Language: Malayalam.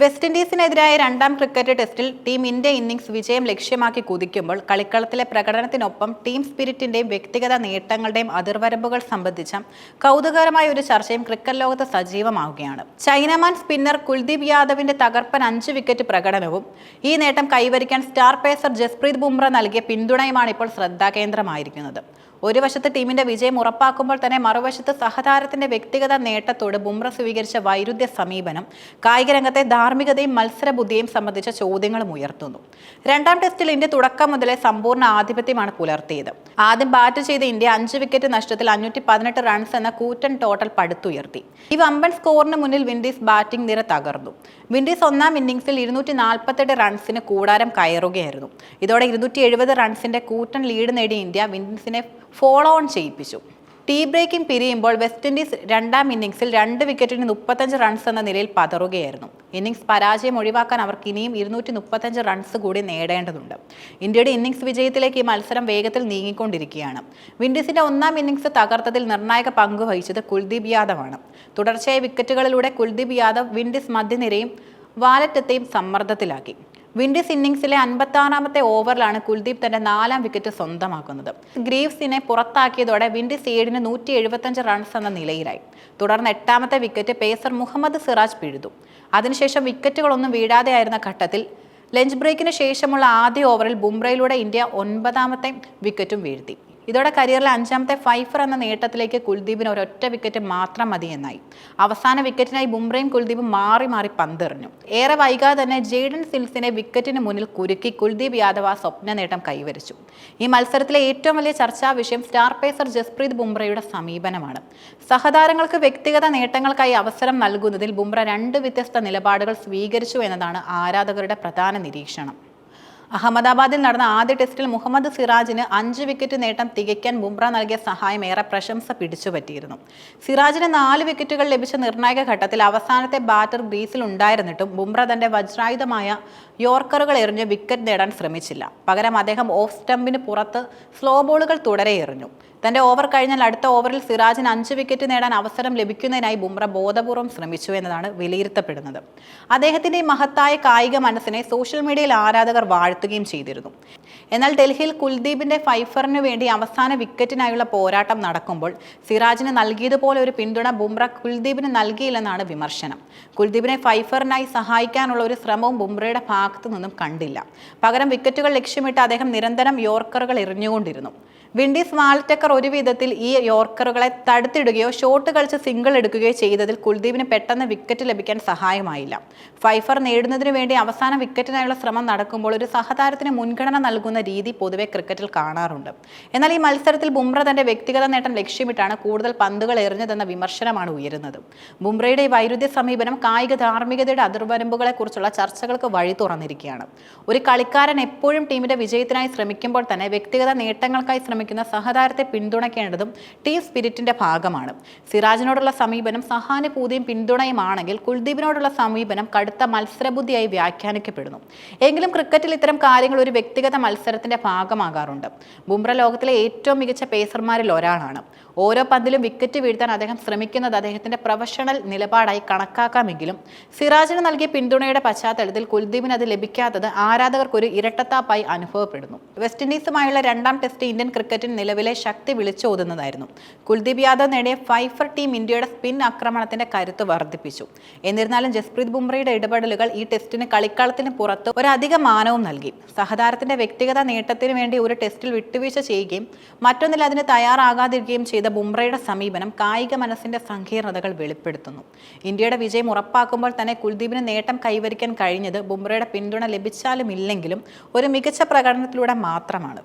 വെസ്റ്റ് ഇൻഡീസിനെതിരായ രണ്ടാം ക്രിക്കറ്റ് ടെസ്റ്റിൽ ടീം ഇന്ത്യ ഇന്നിംഗ്സ് വിജയം ലക്ഷ്യമാക്കി കുതിക്കുമ്പോൾ കളിക്കളത്തിലെ പ്രകടനത്തിനൊപ്പം ടീം സ്പിരിറ്റിന്റെയും വ്യക്തിഗത നേട്ടങ്ങളുടെയും അതിർവരമ്പുകൾ സംബന്ധിച്ച കൗതുകകരമായ ഒരു ചർച്ചയും ക്രിക്കറ്റ് ലോകത്ത് സജീവമാവുകയാണ്. ചൈനമാൻ സ്പിന്നർ കുൽദീപ് യാദവിന്റെ തകർപ്പൻ അഞ്ച് വിക്കറ്റ് പ്രകടനവും ഈ നേട്ടം കൈവരിക്കാൻ സ്റ്റാർ പേസർ ജസ്പ്രീത് ബുംറ നൽകിയ പിന്തുണയുമാണ് ഇപ്പോൾ ശ്രദ്ധാകേന്ദ്രമായിരിക്കുന്നത്. ഒരു വശത്ത് ടീമിന്റെ വിജയം ഉറപ്പാക്കുമ്പോൾ തന്നെ മറുവശത്ത് സഹതാരത്തിന്റെ വ്യക്തിഗത നേട്ടത്തോട് ബുംറ സ്വീകരിച്ച വൈരുദ്ധ്യ സമീപനം കായിക രംഗത്തെ ധാർമ്മികതയും മത്സരബുദ്ധിയും സംബന്ധിച്ച ചോദ്യങ്ങളും ഉയർത്തുന്നു. രണ്ടാം ടെസ്റ്റിൽ ഇന്ത്യ തുടക്കം മുതലേ സമ്പൂർണ ആധിപത്യമാണ് പുലർത്തിയത്. ആദ്യം ബാറ്റ് ചെയ്ത ഇന്ത്യ അഞ്ച് വിക്കറ്റ് നഷ്ടത്തിൽ അഞ്ഞൂറ്റി പതിനെട്ട് റൺസ് എന്ന കൂറ്റൻ ടോട്ടൽ പടുത്തുയർത്തി. ഈ വമ്പൻ സ്കോറിന് മുന്നിൽ വിൻഡീസ് ബാറ്റിംഗ് നിര തകർന്നു. വിൻഡീസ് ഒന്നാം ഇന്നിംഗ്സിൽ ഇരുന്നൂറ്റി നാൽപ്പത്തെട്ട് റൺസിന് കൂടാരം കയറുകയായിരുന്നു. ഇതോടെ ഇരുന്നൂറ്റി എഴുപത് റൺസിന്റെ കൂറ്റൻ ലീഡ് നേടിയ ഇന്ത്യ വിൻഡീസിനെ ഫോളോ ഓൺ ചെയ്യിപ്പിച്ചു. ടീ ബ്രേക്കിംഗ് പിരിയുമ്പോൾ വെസ്റ്റ് ഇൻഡീസ് രണ്ടാം ഇന്നിംഗ്സിൽ രണ്ട് വിക്കറ്റിന് മുപ്പത്തഞ്ച് റൺസ് എന്ന നിലയിൽ പതറുകയായിരുന്നു. ഇന്നിംഗ്സ് പരാജയം ഒഴിവാക്കാൻ അവർക്ക് ഇനിയും ഇരുന്നൂറ്റി മുപ്പത്തഞ്ച് റൺസ് കൂടി നേടേണ്ടതുണ്ട്. ഇന്ത്യയുടെ ഇന്നിംഗ്സ് വിജയത്തിലേക്ക് ഈ മത്സരം വേഗത്തിൽ നീങ്ങിക്കൊണ്ടിരിക്കുകയാണ്. വിൻഡീസിന്റെ ഒന്നാം ഇന്നിംഗ്സ് തകർത്തതിൽ നിർണായക പങ്ക് വഹിച്ചത് കുൽദീപ് യാദവാണ്. തുടർച്ചയായ വിക്കറ്റുകളിലൂടെ കുൽദീപ് യാദവ് വിൻഡീസ് മധ്യനിരയും വാലറ്റത്തെയും സമ്മർദ്ദത്തിലാക്കി. വിൻഡീസ് ഇന്നിംഗ്സിലെ അൻപത്താറാമത്തെ ഓവറിലാണ് കുൽദീപ് തന്റെ നാലാം വിക്കറ്റ് സ്വന്തമാക്കുന്നത്. ഗ്രീവ്സിനെ പുറത്താക്കിയതോടെ വിൻഡീസ് ഏഴിന് നൂറ്റി എഴുപത്തഞ്ച് റൺസ് എന്ന നിലയിലായി. തുടർന്ന് എട്ടാമത്തെ വിക്കറ്റ് പേസർ മുഹമ്മദ് സിറാജ് പിഴുതു. അതിനുശേഷം വിക്കറ്റുകളൊന്നും വീഴാതെയായിരുന്ന ഘട്ടത്തിൽ ലഞ്ച് ബ്രേക്കിന് ശേഷമുള്ള ആദ്യ ഓവറിൽ ബുംറയിലൂടെ ഇന്ത്യ ഒൻപതാമത്തെ വിക്കറ്റും വീഴ്ത്തി. ഇതോടെ കരിയറിലെ അഞ്ചാമത്തെ ഫൈഫർ എന്ന നേട്ടത്തിലേക്ക് കുൽദീപിന് ഒരൊറ്റ വിക്കറ്റ് മാത്രം മതിയെന്നായി അവസാന വിക്കറ്റിനായി ബുംറയും കുൽദീപും മാറി മാറി പന്തെറിഞ്ഞു. ഏറെ വൈകാതെ തന്നെ ജെയ്ഡൻ സിൽസിനെ വിക്കറ്റിന് മുന്നിൽ കുരുക്കി കുൽദീപ് യാദവ് ആ സ്വപ്ന നേട്ടം കൈവരിച്ചു. ഈ മത്സരത്തിലെ ഏറ്റവും വലിയ ചർച്ചാ വിഷയം സ്റ്റാർ പേസർ ജസ്പ്രീത് ബുംറയുടെ സമീപനമാണ്. സഹതാരങ്ങൾക്ക് വ്യക്തിഗത നേട്ടങ്ങൾക്കായി അവസരം നൽകുന്നതിൽ ബുംറ രണ്ട് വ്യത്യസ്ത നിലപാടുകൾ സ്വീകരിച്ചു എന്നതാണ് ആരാധകരുടെ പ്രധാന നിരീക്ഷണം. അഹമ്മദാബാദിൽ നടന്ന ആദ്യ ടെസ്റ്റിൽ മുഹമ്മദ് സിറാജിന് അഞ്ച് വിക്കറ്റ് നേട്ടം തികയ്ക്കാൻ ബുംറ നൽകിയ സഹായം ഏറെ പ്രശംസ പിടിച്ചുപറ്റിയിരുന്നു സിറാജിന് നാല് വിക്കറ്റുകൾ ലഭിച്ച നിർണായക ഘട്ടത്തിൽ അവസാനത്തെ ബാറ്റർ ഗ്രീസിൽ ഉണ്ടായിരുന്നിട്ടും ബുംറ തന്റെ വജ്രായുധമായ യോർക്കറുകൾ എറിഞ്ഞ് വിക്കറ്റ് നേടാൻ ശ്രമിച്ചില്ല. പകരം അദ്ദേഹം ഓഫ് സ്റ്റമ്പിന് പുറത്ത് സ്ലോ ബോളുകൾ തുടരെ എറിഞ്ഞു. തന്റെ ഓവർ കഴിഞ്ഞാൽ അടുത്ത ഓവറിൽ സിറാജിന് അഞ്ച് വിക്കറ്റ് നേടാൻ അവസരം ലഭിക്കുന്നതിനായി ബുംറ ബോധപൂർവം ശ്രമിച്ചു എന്നതാണ് വിലയിരുത്തപ്പെടുന്നത്. അദ്ദേഹത്തിന്റെ ഈ മഹത്തായ കായിക മനസ്സിനെ സോഷ്യൽ മീഡിയയിൽ ആരാധകർ വാഴ്ത്തുകയും ചെയ്തിരുന്നു. എന്നാൽ ഡൽഹിയിൽ കുൽദീപിന്റെ ഫൈഫറിന് വേണ്ടി അവസാന വിക്കറ്റിനായുള്ള പോരാട്ടം നടക്കുമ്പോൾ സിറാജിന് നൽകിയതുപോലെ ഒരു പിന്തുണ ബുംറ കുൽദീപിന് നൽകിയില്ലെന്നാണ് വിമർശനം. കുൽദീപിനെ ഫൈഫറിനായി സഹായിക്കാനുള്ള ഒരു ശ്രമവും ബുംറയുടെ ഭാഗത്തു നിന്നും കണ്ടില്ല. പകരം വിക്കറ്റുകൾ ലക്ഷ്യമിട്ട് അദ്ദേഹം നിരന്തരം യോർക്കറുകൾ എറിഞ്ഞുകൊണ്ടിരുന്നു. വിൻഡീസ് വാൾട്ടക്കർ ഒരു വിധത്തിൽ ഈ യോർക്കറുകളെ തടുത്തിടുകയോ ഷോട്ട് കളിച്ച് സിംഗിൾ എടുക്കുകയോ ചെയ്തതിൽ കുൽദീപിന് പെട്ടെന്ന് വിക്കറ്റ് ലഭിക്കാൻ സഹായമായില്ല. ഫൈഫർ നേടുന്നതിന് വേണ്ടി അവസാന വിക്കറ്റിനായുള്ള ശ്രമം നടക്കുമ്പോൾ ഒരു സഹതാരത്തിന് മുൻഗണന നൽകുന്ന രീതി പൊതുവെ ക്രിക്കറ്റിൽ കാണാറുണ്ട്. എന്നാൽ ഈ മത്സരത്തിൽ ബുംറ തന്റെ വ്യക്തിഗത നേട്ടം ലക്ഷ്യമിട്ടാണ് കൂടുതൽ പന്തുകൾ എറിഞ്ഞതെന്ന വിമർശനമാണ് ഉയരുന്നത്. ബുംറയുടെ ഈ വൈരുദ്ധ്യ സമീപനം കായിക ധാർമ്മികതയുടെ അതിർവരമ്പുകളെ കുറിച്ചുള്ള ചർച്ചകൾക്ക് വഴി തുറന്നിരിക്കുകയാണ്. ഒരു കളിക്കാരൻ എപ്പോഴും ടീമിന്റെ വിജയത്തിനായി ശ്രമിക്കുമ്പോൾ തന്നെ വ്യക്തിഗത നേട്ടങ്ങൾക്കായി ശ്രമിക്കുന്ന സഹതാരത്തെ പിന്തുണയ്ക്കേണ്ടതും ടീം സ്പിരിറ്റിന്റെ ഭാഗമാണ്. സിറാജിനോടുള്ള സമീപനം സഹാനുഭൂതിയും പിന്തുണയുമാണെങ്കിൽ കുൽദീപിനോടുള്ള സമീപനം കടുത്ത മത്സരബുദ്ധിയായി വ്യാഖ്യാനിക്കപ്പെടുന്നു. എങ്കിലും ക്രിക്കറ്റിൽ ഇത്തരം കാര്യങ്ങൾ ഒരു വ്യക്തിഗത മത്സരത്തിന്റെ ഭാഗമാകാറുണ്ട്. ബുംറ ലോകത്തിലെ ഏറ്റവും മികച്ച പേസർമാരിൽ ഒരാളാണ്. ഓരോ പന്തിലും വിക്കറ്റ് വീഴ്ത്താൻ അദ്ദേഹം ശ്രമിക്കുന്നത് അദ്ദേഹത്തിന്റെ പ്രൊഫഷണൽ നിലപാടായി കണക്കാക്കാമെങ്കിലും സിറാജിന് നൽകിയ പിന്തുണയുടെ പശ്ചാത്തലത്തിൽ കുൽദീപിന് അത് ലഭിക്കാത്തത് ആരാധകർക്കൊരു ഇരട്ടത്താപ്പായി അനുഭവപ്പെടുന്നു. വെസ്റ്റ് ഇൻഡീസുമായുള്ള രണ്ടാം ടെസ്റ്റ് ഇന്ത്യൻ ക്രിക്കറ്റിന് നിലവിലെ ശക്തി വിളിച്ചോതുന്നതായിരുന്നു കുൽദീപ് യാദവ് നേടിയ ഫൈഫർ ടീം ഇന്ത്യയുടെ സ്പിൻ ആക്രമണത്തിന്റെ കരുത്ത് വർദ്ധിപ്പിച്ചു. എന്നിരുന്നാലും ജസ്പ്രീത് ബുംറയുടെ ഇടപെടലുകൾ ഈ ടെസ്റ്റിന് കളിക്കളത്തിന് പുറത്ത് ഒരു അധിക മാനവും നൽകി. സഹതാരത്തിന്റെ വ്യക്തിഗത നേട്ടത്തിന് വേണ്ടി ഒരു ടെസ്റ്റിൽ വിട്ടുവീഴ്ച ചെയ്യുകയും മറ്റൊന്നിൽ അതിന് തയ്യാറാകാതിരിക്കുകയും ചെയ്ത ബുംറയുടെ സമീപനം കായിക മനസ്സിന്റെ സങ്കീർണതകൾ വെളിപ്പെടുത്തുന്നു. ഇന്ത്യയുടെ വിജയം ഉറപ്പാക്കുമ്പോൾ തന്നെ കുൽദീപിന് നേട്ടം കൈവരിക്കാൻ കഴിഞ്ഞത് ബുംറയുടെ പിന്തുണ ലഭിച്ചാലും ഇല്ലെങ്കിലും ഒരു മികച്ച പ്രകടനത്തിലൂടെ മാത്രമാണ്.